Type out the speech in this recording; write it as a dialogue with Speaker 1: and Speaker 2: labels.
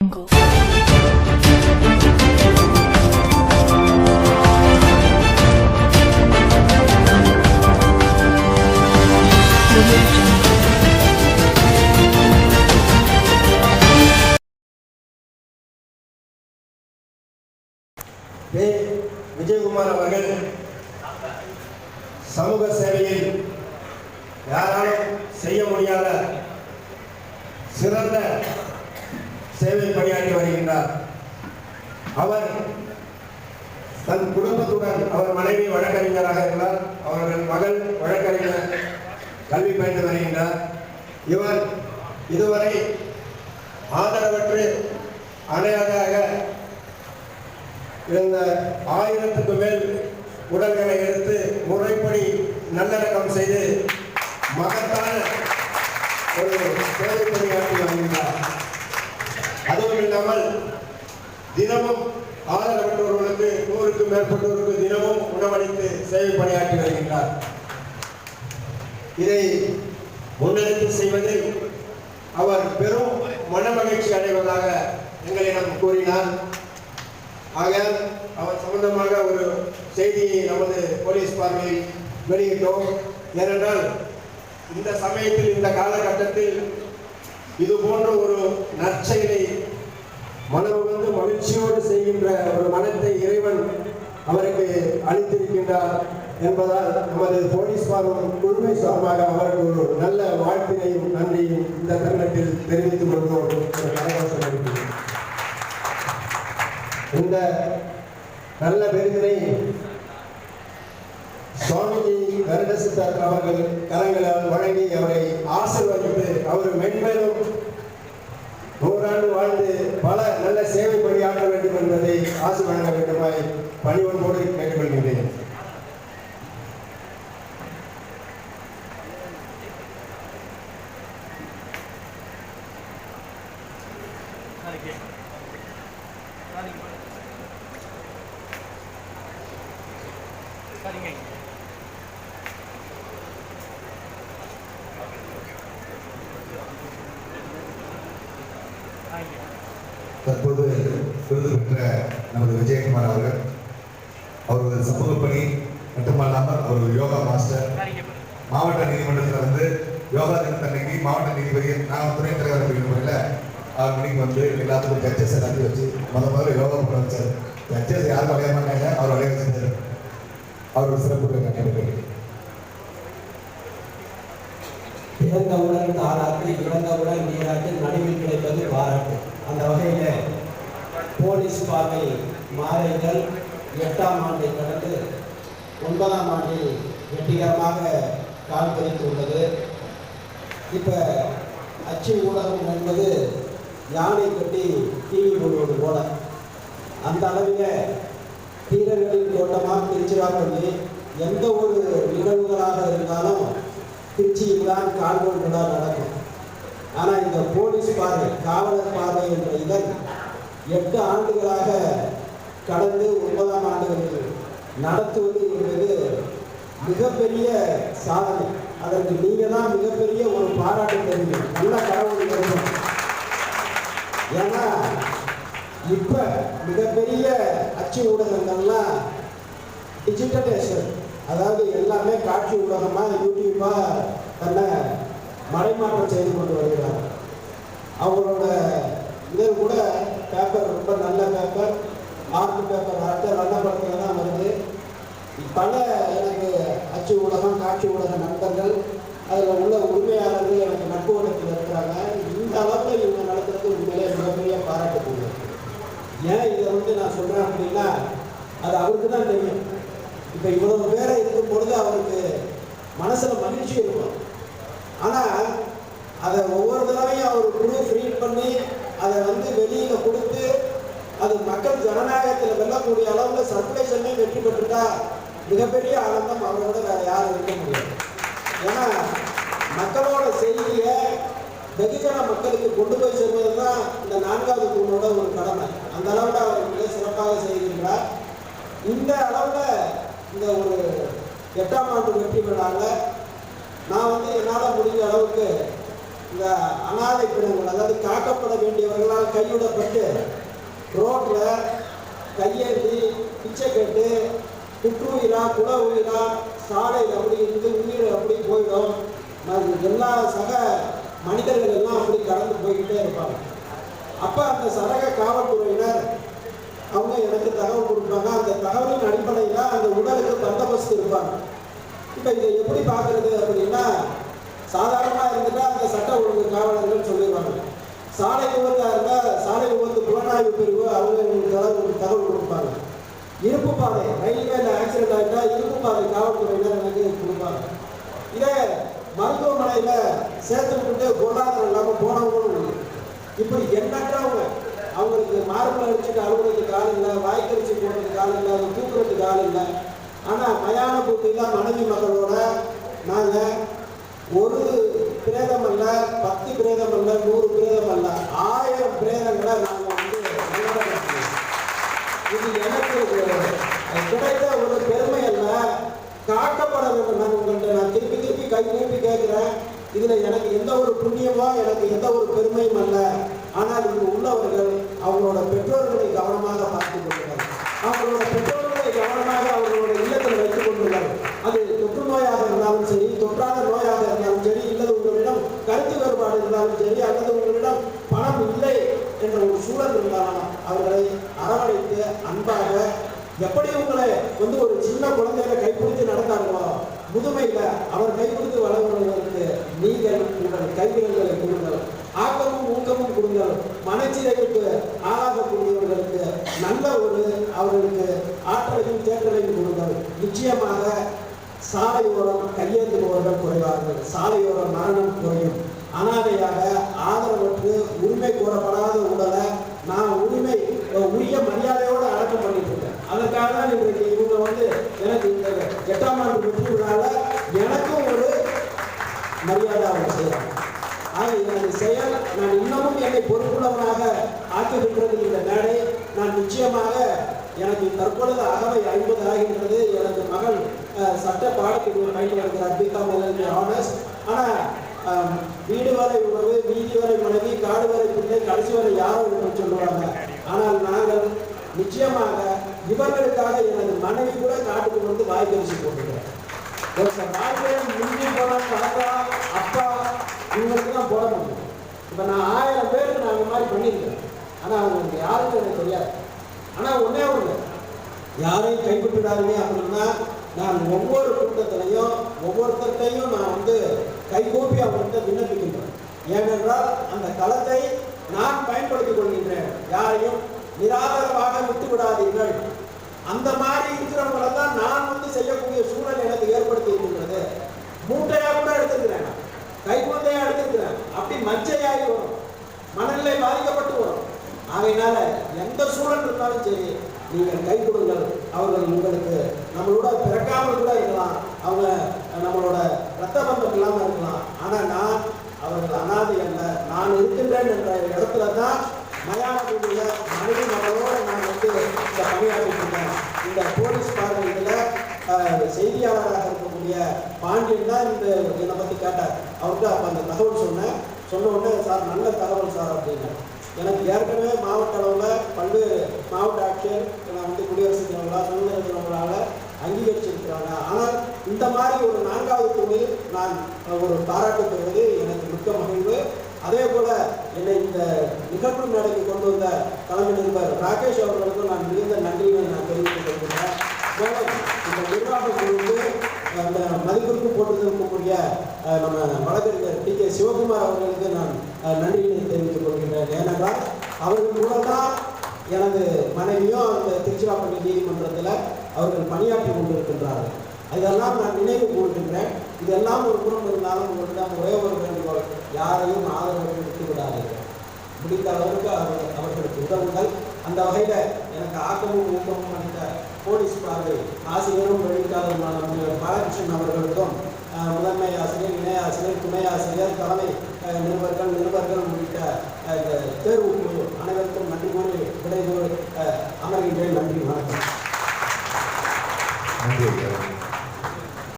Speaker 1: jungle.
Speaker 2: Vijayakumar அவர்கள் சமூக சேவையில் யாராலும் செய்ய முடியாத சிறந்த சேவை பணியாற்றி வருகின்றார். அவர் தன் குடும்பத்துடன் அவர் மனைவி வழக்கறிஞராக இருந்தார். அவர்கள் மகள் வழக்கறிஞர் கல்வி பயின்று வருகின்றார். இவர் இதுவரை ஆதரவற்று அணையாக இருந்த ஆயிரத்துக்கு மேல் உடல்களை எடுத்து முறைப்படி நல்லடக்கம் செய்து மகத்தான ஒரு சேவை பணியாற்றி வருகின்றார். அதுவும் இல்லாமல் தினமும் ஆதரவற்றவர்களுக்கு நூறுக்கும் மேற்பட்டோருக்கு தினமும் உணவளித்து சேவை பணியாற்றி வருகின்றார். இதை முன்னெடுத்து செய்வதில் அவர் பெரும் மனமகிழ்ச்சி அடைவதாக எங்களிடம் கூறினார். ஆக அவர் சம்பந்தமாக ஒரு செய்தியை நமது போலீஸ் பார்வையில் வெளியிட்டோம். ஏனென்றால் இந்த சமயத்தில் இந்த காலகட்டத்தில் இது போன்ற ஒரு நற்செயலை மனமுகந்து மகிழ்ச்சியோடு செய்கின்ற ஒரு மனத்தை இறைவன் அவருக்கு அளித்திருக்கின்றார் என்பதால் நமது போலீஸ் பார்வம் குழுமை சார்பாக அவருக்கு ஒரு நல்ல வாழ்த்தினையும் நன்றியும் இந்த தருணத்தில் தெரிவித்துக் கொள்வோம் இந்த நல்ல விருதினை சுவாமிஜி கருடசித்தார் அவர்கள் கரங்களால் வழங்கி அவரை ஆசிர்வதித்து அவர் மென்மேலும் நூறாண்டு வாழ்ந்து பல நல்ல சேவை பணியாற்ற வேண்டும் என்பதை ஆசி வழங்க வேண்டுமாய் பணிவன்போடு கேட்டுக்கொள்கின்றேன்.
Speaker 3: தற்போது விருது பெற்ற நமது விஜயகுமார் அவர்கள். அவர்கள் ஒரு சமூக பணி மட்டுமல்லாமல் அவர் யோகா மாஸ்டர். மாவட்ட நீதிமன்றத்தில் வந்து யோகா தினத்தன்னைக்கு மாவட்ட நீதிபதி நான் துணைத் தலைவர் அப்படிங்கிற முறையில் ஆறு மணிக்கு வந்து எல்லாத்துக்கும் ஜட்ஜஸை நம்பி வச்சு முத முதல்ல யோகா பண்ண வச்சார். ஜட்ஜஸ் யாரும் அடைய மாட்டாங்க அவர் அடைய வச்சிருந்தார் அவர் சிறப்பு கண்டிப்பாக
Speaker 4: இறந்தவுடன் தாராட்டு இறந்தவுடன் நீராட்டு நடுவில் கிடைப்பது பாராட்டு சுவாமி பார்வை மாலைகள் எட்டாம் ஆண்டை கடந்து ஒன்பதாம் ஆண்டில் வெற்றிகரமாக கால் பதித்துள்ளது இப்போ அச்சு ஊடகம் என்பது யானை கட்டி டிவி போடுவது போல. அந்த அளவில் தீரர்களின் தோட்டமாக திருச்சிராப்பள்ளி எந்த ஒரு நிகழ்வுகளாக இருந்தாலும் திருச்சியில் தான் கால்கோள் நடக்கும். ஆனால் இந்த போலீஸ் பார்வை காவலர் பார்வை என்ற இதழ் எட்டு ஆண்டுகளாக கடந்து ஒன்பதாம் ஆண்டுகளில் நடத்துவது என்பது மிகப்பெரிய சாதனை. அதற்கு நீங்கள் தான் மிகப்பெரிய ஒரு பாராட்டு தெரியும் நல்ல கடவுள் ஏன்னா இப்போ மிகப்பெரிய அச்சு ஊடகங்கள்லாம் டிஜிட்டலைசேஷன் அதாவது எல்லாமே காட்சி ஊடகமாக யூடியூப்பாக தன்னை மறைமாற்றம் செய்து கொண்டு வருகிறார் அவங்களோட இதில் கூட பேப்பர் ரொம்ப நல்ல பேப்பர் ஆர்ட் பேப்பர் அடுத்த நல்ல தான் வருது. பல எனக்கு அச்சு ஊடகம் காட்சி ஊடக நண்பர்கள் அதில் உள்ள உரிமையாளர்கள் எனக்கு நட்பு ஊடகத்தில் இருக்கிறாங்க. இந்த அளவில் இவங்க நடத்துறது உண்மையிலே மிகப்பெரிய பாராட்டுக்குரியது ஏன் இதை வந்து நான் சொல்கிறேன் அப்படின்னா அது அவருக்கு தான் தெரியும். இப்போ இவ்வளவு பேரை இருக்கும் பொழுது அவருக்கு மனசில் மகிழ்ச்சி இருக்கும். ஆனால் அதை ஒவ்வொரு தடவையும் அவர் குழு ஃப்ரீட் பண்ணி அதை வந்து வெளியில் கொடுத்து அது மக்கள் ஜனநாயகத்தில் வெல்லக்கூடிய அளவில் சர்க்குலேஷனே வெற்றி பெற்றுட்டா மிகப்பெரிய ஆனந்தம் அவரோட வேற யாரும் இருக்க முடியாது. ஏன்னா மக்களோட செய்தியை வெகுஜன மக்களுக்கு கொண்டு போய் சேர்வது தான் இந்த நான்காவது தூணோட ஒரு கடமை. அந்த அளவில் அவர் மிக சிறப்பாக செய்கின்றார் இந்த அளவில் இந்த ஒரு எட்டாம் ஆண்டு வெற்றி பெறாங்க. நான் வந்து என்னால் முடிஞ்ச அளவுக்கு இந்த அனாதை பிணங்கள் அதாவது காக்கப்பட வேண்டியவர்களால் கைவிடப்பட்டு ரோட்டில் கையேந்தி பிச்சை குற்று குற்றுயிரா குல உயிரா சாலையில் அப்படி இருந்து உயிர் அப்படி போயிடும். எல்லா சக மனிதர்கள் எல்லாம் அப்படி கடந்து போய்கிட்டே இருப்பாங்க. அப்போ அந்த சரக காவல்துறையினர் அவங்க எனக்கு தகவல் கொடுப்பாங்க அந்த தகவலின் அடிப்படையில் அந்த உடலுக்கு பந்தோபஸ்து இருப்பாங்க. இப்போ இதை எப்படி பார்க்குறது அப்படின்னா சாதாரணமாக இருந்துட்டா அந்த சட்ட ஒழுங்கு காவலர்கள் சொல்லிடுவாங்க. சாலை விபத்தாக இருந்தால் சாலை விபத்து புலனாய்வு பிரிவு அவங்க உங்களுக்கு தகவல் தகவல் கொடுப்பாங்க. இருப்பு பாதை ரயில்வேல ஆக்சிடென்ட் ஆகிட்டா இருப்பு பாதை காவல்துறையினர் எனக்கு கொடுப்பாங்க. இதே மருத்துவமனையில் சேர்த்து விட்டுட்டு பொருளாதாரம் இல்லாமல் போனவங்களும் உண்டு. இப்படி எண்ணற்றவங்க அவங்களுக்கு மார்பில் அடிச்சுட்டு அலுவலகத்துக்கு ஆள் இல்லை வாய்க்கரிச்சு போடுறதுக்கு ஆள் இல்லை அதை தூக்குறதுக்கு ஆள் இல்லை. ஆனால் மயான பூட்டியில் மனைவி மக்களோட நாங்கள் ஒரு பிரேதம் அல்ல பத்து பிரேதம் அல்ல நூறு பிரேதம் அல்ல ஆயிரம் பிரேதங்களை நாங்கள் வந்து இது எனக்கு கிடைத்த ஒரு பெருமை அல்ல. காக்கப்பட வேண்டும். நான் உங்கள்கிட்ட நான் திருப்பி திருப்பி கை நீப்பி கேட்கிறேன். இதுல எனக்கு எந்த ஒரு புண்ணியமோ எனக்கு எந்த ஒரு பெருமையும் அல்ல. ஆனால் இங்கு உள்ளவர்கள் அவங்களோட பெற்றோர்களை கவனமாக பார்த்துக் கொள்ளுங்கள். அவங்களோட பெற்றோர்களை கவனமாக அவர்களோட இல்லத்தில் வைத்துக் கொள்ளுங்கள். அது தொற்று நோயாக இருந்தாலும் சரி தொற்றாத நோயாக இருந்தாலும் சரி இல்லது உங்களிடம் கருத்து வேறுபாடு இருந்தாலும் சரி அல்லது உங்களிடம் பணம் இல்லை என்ற ஒரு சூழல் இருந்தாலும் அவர்களை அரவணைத்து அன்பாக எப்படி உங்களை வந்து ஒரு சின்ன குழந்தையில கைப்பிடித்து நடந்தார்களோ முதுமையில அவர் கைப்பிடித்து வளர்வதற்கு நீங்கள் உங்கள் கைவிரல்களை கொடுங்கள் ஆக்கமும் ஊக்கமும் கொடுங்கள் மனச்சிதைவுக்கு ஆளாகக்கூடியவர்களுக்கு நல்ல ஒரு அவர்களுக்கு ஆற்றலையும் தேற்றலையும் கொடுங்கள். நிச்சயமாக சாலையோரம் கையேந்துபவர்கள் குறைவார்கள். சாலையோரம் மரணம் குறையும். அனாதையாக ஆதரவற்று உரிமை கோரப்படாத உடலை நான் உரிமை உரிய மரியாதையோடு அடக்கம் பண்ணிட்டு இருக்கேன். அதற்காக தான் இன்றைக்கு இவங்க வந்து எனக்கு இந்த எட்டாம் ஆண்டு வெற்றி விழாவில் எனக்கும் ஒரு மரியாதை அவங்க செய்கிறாங்க ஆக எனது செயல் நான் இன்னமும் என்னை பொறுப்புள்ளவனாக ஆக்கிவிட்டது இந்த மேடை. நான் நிச்சயமாக எனக்கு தற்பொழுது அகவை ஐம்பது ஆகின்றது. எனது மகள் சட்ட பாடப்பிரிவு பயின்று வருகிறார் பிகாம் எல்எல்பி ஆனர்ஸ். ஆனால் வீடு வரை உறவு வீதி வரை மனைவி காடு வரை பிள்ளை கடைசி வரை யாரும் என்று சொல்லுவாங்க. ஆனால் நாங்கள் நிச்சயமாக இவர்களுக்காக எனது மனைவி கூட காட்டுக்கு வந்து வாய்க்கரிசி போட்டுக்கிறேன் ஒரு சில முந்தி போன தாத்தா அப்பா இவங்களுக்கு தான் போட முடியும். இப்போ நான் ஆயிரம் பேருக்கு நான் இந்த மாதிரி பண்ணியிருக்கேன். ஆனால் அவங்களுக்கு யாருக்கும் எனக்கு தெரியாது. ஆனால் ஒன்றே ஒன்று யாரையும் கைவிட்டுடாதீங்க அப்படின்னா நான் ஒவ்வொரு கூட்டத்திலையும் ஒவ்வொருத்தர்கிட்டையும் நான் வந்து கைகூப்பி அவர்கிட்ட விண்ணப்பிக்கின்றோம். ஏனென்றால் அந்த களத்தை நான் பயன்படுத்திக் கொள்கின்றேன். யாரையும் நிராதரவாக விட்டு விடாதீர்கள் அந்த மாதிரி இருக்கிறவங்களை தான் நான் வந்து செய்யக்கூடிய சூழல் எனக்கு ஏற்படுத்தி இருக்கின்றது மூட்டையா கூட எடுத்துக்கிறேன் கைக்குழந்தையா எடுத்துக்கிறேன் அப்படி மஞ்சையாகி வரும் மனநிலை பாதிக்கப்பட்டு வரும் ஆகையினால எந்த சூழல் இருந்தாலும் சரி நீங்கள் கை கொடுங்கள். அவர்கள் உங்களுக்கு நம்மளோட பிறக்காமல் கூட இருக்கலாம். அவங்க நம்மளோட ரத்த பந்தம் இல்லாமல் இருக்கலாம். ஆனால் நான் அவர்கள் அனாதை அல்ல. நான் இருக்கின்றேன் என்ற இடத்துல தான் மயானக்கூடிய மனித மக்களோட நான் வந்து இந்த பணியாற்றிட்டு இந்த போலீஸ் பார்வையில் செய்தியாளராக இருக்கக்கூடிய பாண்டியன் தான் இந்த என்னை பற்றி கேட்டார். அவர்கிட்ட அப்போ அந்த தகவல் சொன்னேன். சொன்ன உடனே சார் நல்ல தகவல் சார் அப்படின்னு எனக்கு ஏற்கனவே மாவட்ட அளவில் பல்வேறு மாவட்ட ஆட்சியர் நான் வந்து குடியரசுத் தலைவர்களா சுதந்திர தினங்களால் அங்கீகரிச்சிருக்கிறாங்க. ஆனால் இந்த மாதிரி ஒரு நான்காவது தூணில் நான் ஒரு பாராட்டு பெறுவது எனக்கு மிக்க மகிழ்வு. அதே போல என்னை இந்த நிகழ்வு மேடைக்கு கொண்டு வந்த தலைமை நிருபர் ராகேஷ் அவர்களுக்கும் நான் மிகுந்த நன்றியை நான் தெரிவித்துக் கொள்கிறேன். இந்த நிர்வாக குழுவுக்கு அந்த மதிப்பிற்கு போட்டிருக்கக்கூடிய நம்ம வழக்கறிஞர் டி கே சிவகுமார் அவர்களுக்கு நான் நன்றியை தெரிவித்துக் கொள்கின்றேன். ஏனென்றால் அவர்கள் கூட தான் எனது மனைவியும் அந்த திருச்சிராப்பள்ளி நீதிமன்றத்தில் அவர்கள் பணியாற்றி கொண்டிருக்கின்றார்கள். இதெல்லாம் நான் நினைவு கூறுகின்றேன். இதெல்லாம் ஒரு புறம் இருந்தாலும் உங்களிடம் ஒரே ஒரு வேண்டுகோள் யாரையும் ஆதரவு விட்டு விடாதீர்கள் முடிந்த அளவுக்கு அவர் அவர்களுக்கு உதவுங்கள். அந்த வகையில் எனக்கு ஆக்கமும் ஊக்கமும் அளித்த போலீஸ் பார்வை ஆசிரியரும் வெளியிட்டாளருமான பாலகிருஷ்ணன் அவர்களுக்கும் முதன்மை ஆசிரியர் இணை ஆசிரியர் துணை ஆசிரியர் தலைமை நிருபர்கள் நிருபர்கள் உள்ளிட்ட இந்த தேர்வு குழு அனைவருக்கும் நன்றி கூறி விடைபெறு அமர்கின்றேன். நன்றி வணக்கம்.
Speaker 3: நன்றி